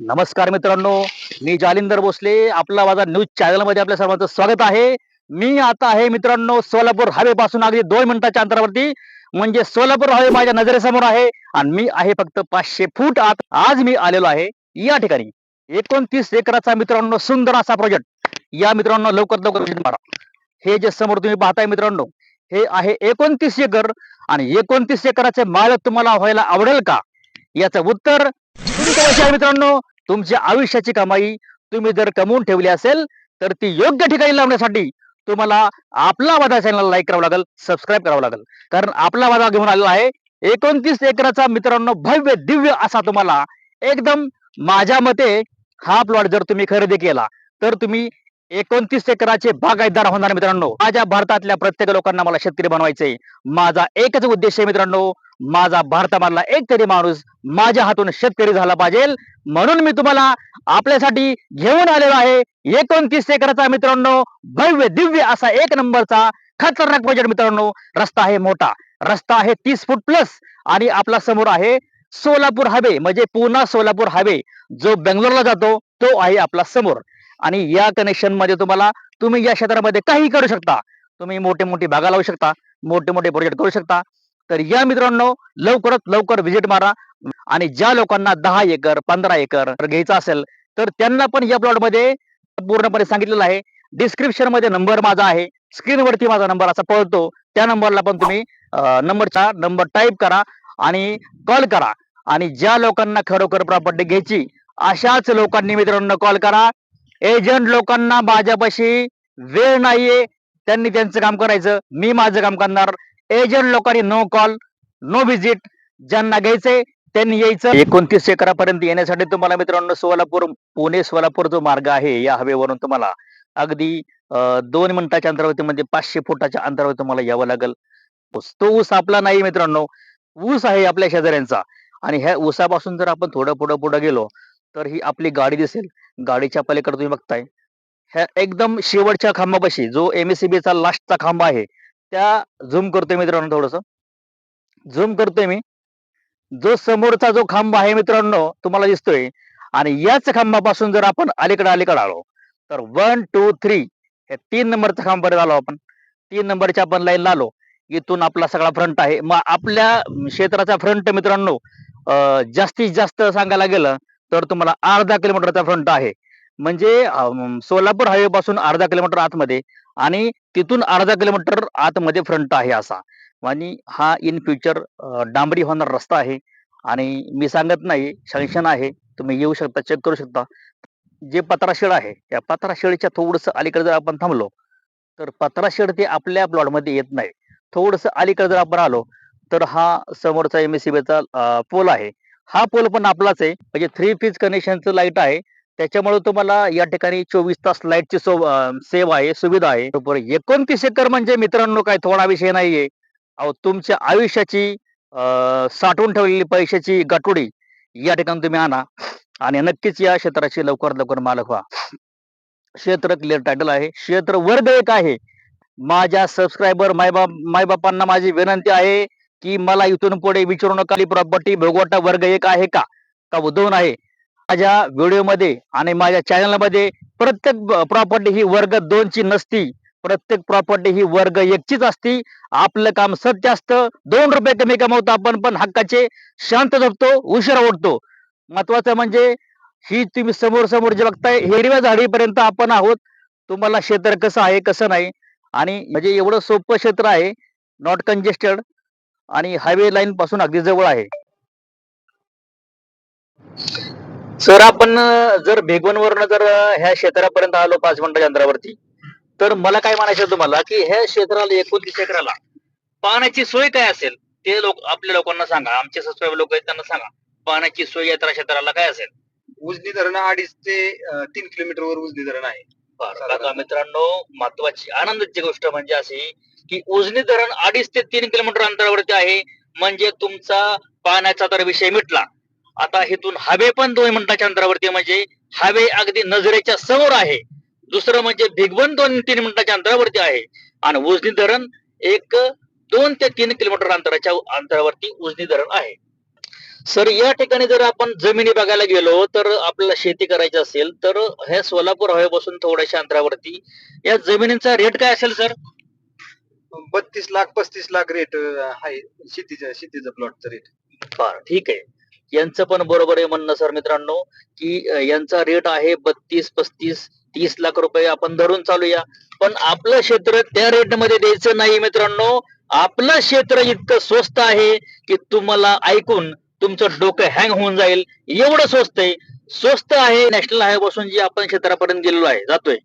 नमस्कार मित्रांनो मी जालिंदर भोसले आपला माझा न्यूज चॅनलमध्ये आपल्या सर्वांचं स्वागत आहे. मी आता आहे मित्रांनो सोलापूर हायवे पासून अगदी दोन मिनिटाच्या अंतरावरती म्हणजे सोलापूर हायवे माझ्या नजरेसमोर आहे आणि मी आहे फक्त पाचशे फूट आत. आज मी आलेलो आहे या ठिकाणी. एकोणतीस एकराचा मित्रांनो सुंदर असा प्रोजेक्ट या मित्रांनो लवकर लवकर मारा. हे जे समोर तुम्ही पाहताय मित्रांनो हे आहे एकोणतीस एकर आणि एकोणतीस एकराचे मालक तुम्हाला व्हायला आवडेल का? याचं उत्तर. मित्रांनो तुमच्या आयुष्याची कमाई तुम्ही जर कमवून ठेवली असेल तर ती योग्य ठिकाणी लावण्यासाठी तुम्हाला आपला वादा चॅनल लाईक करावं लागेल सबस्क्राईब करावं लागेल. कारण आपला वादा घेऊन आलेला आहे. एकोणतीस एकराचा मित्रांनो भव्य दिव्य असा तुम्हाला एकदम माझ्या मते हा प्लॉट जर तुम्ही खरेदी केला तर तुम्ही एकोणतीस एकराचे बागायतदार होणार मित्रांनो. माझ्या भारतातल्या प्रत्येक लोकांना मला शेतकरी बनवायचे माझा एकच उद्देश आहे मित्रांनो माझा भारतामधला एक तरी माणूस माझ्या हातून शेतकरी झाला पाहिजे. म्हणून मी तुम्हाला आपल्यासाठी घेऊन आलेलो आहे. एकोणतीस एकराचा मित्रांनो भव्य दिव्य असा एक नंबरचा खतरनाक प्रोजेक्ट मित्रांनो. रस्ता आहे मोठा. रस्ता आहे तीस फूट प्लस आणि आपला समोर आहे सोलापूर हायवे. म्हणजे पुन्हा सोलापूर हायवे. जो बेंगलोरला जातो तो आहे आपला समोर. आणि या कनेक्शनमध्ये तुम्हाला तुम्ही या क्षेत्रामध्ये काही करू शकता. तुम्ही मोठे मोठे भागा लावू शकता मोठे मोठे प्रोजेक्ट करू शकता. तर या मित्रांनो लवकरात लवकर व्हिजिट मारा आणि ज्या लोकांना दहा एकर पंधरा एकर घ्यायचं असेल तर त्यांना पण या प्लॉटमध्ये पूर्णपणे सांगितलेलं आहे. डिस्क्रिप्शनमध्ये नंबर माझा आहे. स्क्रीनवरती माझा नंबर असा पळतो. त्या नंबरला पण तुम्ही नंबरचा नंबर टाईप करा आणि कॉल करा. आणि ज्या लोकांना खरोखर प्रॉपर्टी घ्यायची अशाच लोकांनी मित्रांनो कॉल करा. एजंट लोकांना माझ्यापाशी वेळ नाहीये. त्यांनी त्यांचं काम करायचं. मी माझं काम करणार. एजंट लोकांनी नो कॉल नो व्हिजिट ज्यांना घ्यायचंय त्यांनी यायचं. एकोणतीस एकरापर्यंत येण्यासाठी तुम्हाला मित्रांनो सोलापूर पुणे सोलापूर जो मार्ग आहे या हवेवरून तुम्हाला अगदी दोन मिनिटाच्या अंतरावरती म्हणजे पाचशे फुटाच्या अंतरावर तुम्हाला यावं लागेल. तो ऊस आपला नाही मित्रांनो. ऊस आहे आपल्या शेजाऱ्यांचा. आणि ह्या ऊसापासून जर आपण थोडं पुढं पुढं गेलो तर ही आपली गाडी दिसेल. गाडीच्या पलीकडे तुम्ही बघताय. ह्या एकदम शेवटच्या खांबापाशी जो एमएससीबी चा लास्टचा खांबा आहे त्या झूम करतोय मित्रांनो थोडस. झूम करतोय मी. जो समोरचा जो खांब आहे मित्रांनो तुम्हाला दिसतोय. आणि याच खांबापासून जर आपण अलीकडे अलीकडे आलो तर वन टू थ्री हे तीन नंबरचा खांबापर्यंत आलो आपण. तीन नंबरच्या आपण लाईनला आलो. इथून आपला सगळा फ्रंट आहे. मग आपल्या क्षेत्राचा फ्रंट मित्रांनो जास्तीत जास्त सांगायला गेलं तर तुम्हाला अर्धा किलोमीटरचा फ्रंट आहे. म्हणजे सोलापूर हायवे पासून अर्धा किलोमीटर आतमध्ये आणि तिथून अर्धा किलोमीटर आतमध्ये फ्रंट आहे असा. आणि हा इन फ्युचर डांबरी होणार रस्ता आहे. आणि मी सांगत नाही सँक्शन आहे. तुम्ही येऊ शकता चेक करू शकता. जे पत्राशेड आहे या पत्राशेडच्या थोडंसं अलीकडे जर आपण थांबलो तर पत्राशेड ते आपल्या प्लॉटमध्ये येत नाही. थोडंसं अलीकडे जर आपण आलो तर हा समोरचा एम एस सी चा पोल आहे. हा पोल पण आपलाच आहे. म्हणजे थ्री फीज कनेक्शनचं लाइट आहे. त्याच्यामुळे तुम्हाला या ठिकाणी चोवीस तास लाईटची सेवा आहे सुविधा आहे. बरोबर. एकोणतीस एकर म्हणजे मित्रांनो काय थोडा विषय नाहीये. अहो तुमच्या आयुष्याची साठवून ठेवलेली पैशाची गटोडी या ठिकाणी तुम्ही आणा. आणि नक्कीच या क्षेत्राची लवकर लवकर मालक व्हा. क्षेत्र क्लिअर टायटल आहे. क्षेत्र वर्ग एक आहे. माझ्या सबस्क्रायबर मायबाप मायबापांना माझी विनंती आहे की मला इथून पुढे विचारू नका प्रॉपर्टी भोगवटा वर्ग एक आहे का? का दोन आहे? माझ्या व्हिडिओमध्ये आणि माझ्या चॅनलमध्ये प्रत्येक प्रॉपर्टी ही वर्ग दोनची नसती. प्रत्येक प्रॉपर्टी ही वर्ग एकचीच असती. आपलं काम सत्य असतं. दोन रुपये कमी कमवतो आपण पण हक्काचे शांत झोपतो उशिरा उठतो. महत्वाचं म्हणजे ही तुम्ही समोर समोर जे बघताय हिरव्या झाडीपर्यंत आपण आहोत. तुम्हाला क्षेत्र कसं आहे कसं नाही? आणि म्हणजे एवढं सोपं क्षेत्र आहे नॉट कंजेस्टेड आणि हायवे लाईन पासून अगदी जवळ आहे. सर आपण जर भेगवनवरनं जर ह्या क्षेत्रापर्यंत आलो पाच मिनिटाच्या अंतरावरती तर मला काय म्हणायचं तुम्हाला की ह्या क्षेत्राला एकोणतीस एकराला पाण्याची सोय काय असेल? ते लोक आपल्या लोकांना सांगा. आमचे सबस्क्राईबर लोक आहेत त्यांना सांगा. पाण्याची सोय या त्या क्षेत्राला काय असेल? उजनी धरण अडीच ते तीन किलोमीटर वर उजनी धरण आहे. मित्रांनो महत्वाची आनंदाची गोष्ट म्हणजे अशी की उजनी धरण अडीच ते तीन किलोमीटर अंतरावरती आहे. म्हणजे तुमचा पाण्याचा तर विषय मिटला. आता इथून हवे पण दोन मिनिटाच्या अंतरावरती म्हणजे हवे अगदी नजरेच्या समोर आहे. दुसरं म्हणजे भिगवण दोन तीन मिनिटाच्या अंतरावरती आहे. आणि उजनी धरण एक दोन ते तीन किलोमीटर अंतराच्या अंतरावरती उजनी धरण आहे. सर या ठिकाणी जर आपण जमिनी बघायला गेलो तर आपल्याला शेती करायची असेल तर हे सोलापूर हवेपासून थोड्याशा अंतरावरती या जमिनींचा रेट काय असेल सर? बत्तीस लाख पस्तीस लाख रेट आहे. शेतीच्या शेतीचं प्लॉटचं रेट बर ठीक आहे. यांचं पण बरोबर आहे म्हणणं सर मित्रांनो की यांचा रेट आहे बत्तीस पस्तीस तीस लाख रुपये. आपण धरून चालूया. पण आपलं क्षेत्र त्या रेटमध्ये द्यायचं नाही मित्रांनो. आपलं क्षेत्र इतकं स्वस्त आहे की तुम्हाला ऐकून तुमचं डोकं हँग होऊन जाईल. एवढं स्वस्त आहे. स्वस्त आहे नॅशनल हायवे पासून जे आपण क्षेत्रापर्यंत गेलेलो आहे जातोय.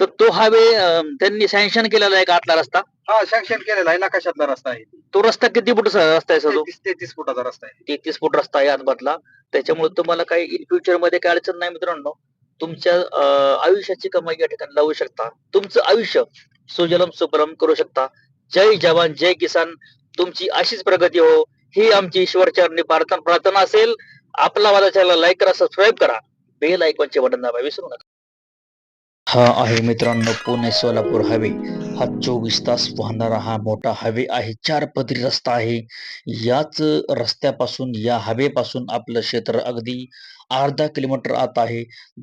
तर तो हायवे त्यांनी सँक्शन केलेला आहे का आतला रस्ता. हा सँक्शन केलेला आहे नकाशातला रस्ता आहे. तो रस्ता किती फूट रस्ता आहे सर तेहतीस तेहतीस फुटाचा रस्ता आहे. तेहतीस फूट रस्ता आहे आतमधला. त्याच्यामुळे तुम्हाला काही इन फ्युचरमध्ये काय अडचण नाही मित्रांनो. तुमच्या अं, आयुष्याची कमाई या ठिकाणी लावू शकता. तुमचं आयुष्य सुजलम सुफलम करू शकता. जय जवान जय किसान. तुमची अशीच प्रगती हो. ही आमची ईश्वरचरणी प्रार्थना प्रार्थना असेल. आपला माझा चॅनल लाईक करा सबस्क्राईब करा. बेल आयकॉनचे बटन दाबा विसरू नका. हा आहे मित्रांनो पुणे सोलापूर हायवे. हा चोवीस तास वाहणारा हा मोठा हायवे आहे. चार पदरी रस्ता आहे. याच रस्त्यापासून या हायवेपासून आपलं क्षेत्र अगदी अर्धा किलोमीटर आत आहे.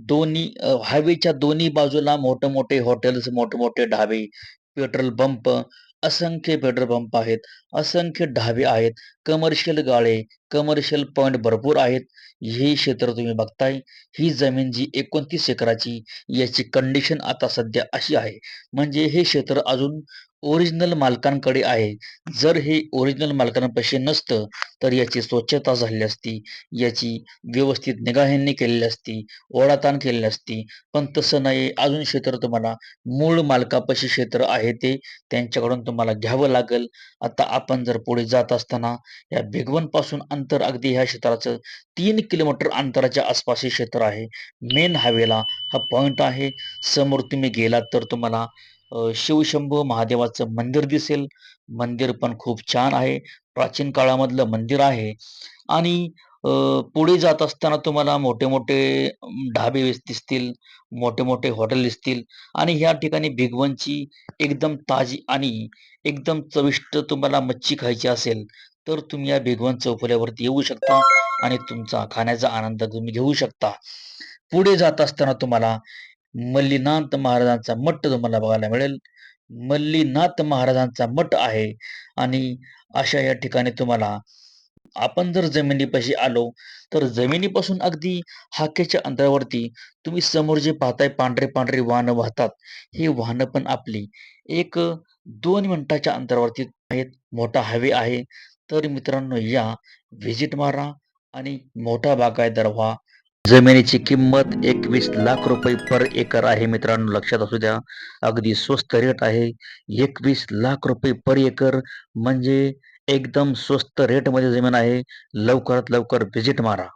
दोन्ही हायवेच्या दोन्ही बाजूला मोठे मोठे हॉटेल्स मोठे मोठे ढाबे पेट्रोल पंप असंख्य पेट्रोल पंप आहेत. असंख्य ढाबे आहेत. कमर्शियल गाळे कमर्शियल पॉइंट भरपूर आहेत. हे क्षेत्र तुम्ही बघताय. ही जमीन जी एकोणतीस एकराची याची कंडिशन आता सध्या अशी आहे. म्हणजे हे क्षेत्र अजून ओरिजिनल मालकांकडे आहे. जर हे ओरिजिनल मालकांपाशी नसतं तर याची स्वच्छता झाली असती याची व्यवस्थित निगाह्यांनी केलेली असती ओढाताण केलेली असती. पण तसं नाही अजून क्षेत्र तुम्हाला मूळ मालकापाशी क्षेत्र आहे ते त्यांच्याकडून तुम्हाला घ्यावं लागेल. आता आपण जर पुढे जात असताना या भिगवणपासून अंतर अगदी ह्या क्षेत्राचं तीन किलोमीटर अंतराच्या आसपास हे क्षेत्र आहे. मेन हायवेला हा पॉईंट आहे. समोर तुम्ही गेलात तर तुम्हाला शिवशंभू महादेवाचं मंदिर दिसेल. मंदिर पण खूप छान आहे. प्राचीन काळामधलं मंदिर आहे. आणि पुढे जात असताना तुम्हाला मोठे मोठे ढाबे दिसतील मोठे मोठे हॉटेल दिसतील. आणि ह्या ठिकाणी भिगवणची एकदम ताजी आणि एकदम चविष्ट तुम्हाला मच्छी खायची असेल तर तुम्ही या भिगवण चौफुल्यावरती येऊ शकता आणि तुमचा खाण्याचा आनंद तुम्ही घेऊ शकता. पुढे जात असताना तुम्हाला मल्लीनाथ महाराजांचा मठ तुम्हाला बघायला मिळेल. मल्लीनाथ महाराजांचा मठ आहे आणि अशा या ठिकाणी तुम्हाला आपण जर जमिनीपाशी आलो तर जमिनीपासून अगदी हाकेच्या अंतरावरती तुम्ही समोर जे पाहताय पांढरे पांढरे वाहनं वाहतात हे वाहनं पण आपली एक दोन मिनिटाच्या अंतरावरती आहेत. मोठा हायवे आहे. तर मित्रांनो या व्हिजिट मारा आणि मोठा बागायतदार व्हा जमिनीची किंमत एकवीस लाख रुपये पर एकर आहे मित्रांनो लक्षात असू द्या. अगदी स्वस्त रेट आहे. एकवीस लाख रुपये पर एकर म्हणजे एकदम स्वस्त रेटमध्ये जमीन आहे. लवकरात लवकर व्हिजिट मारा.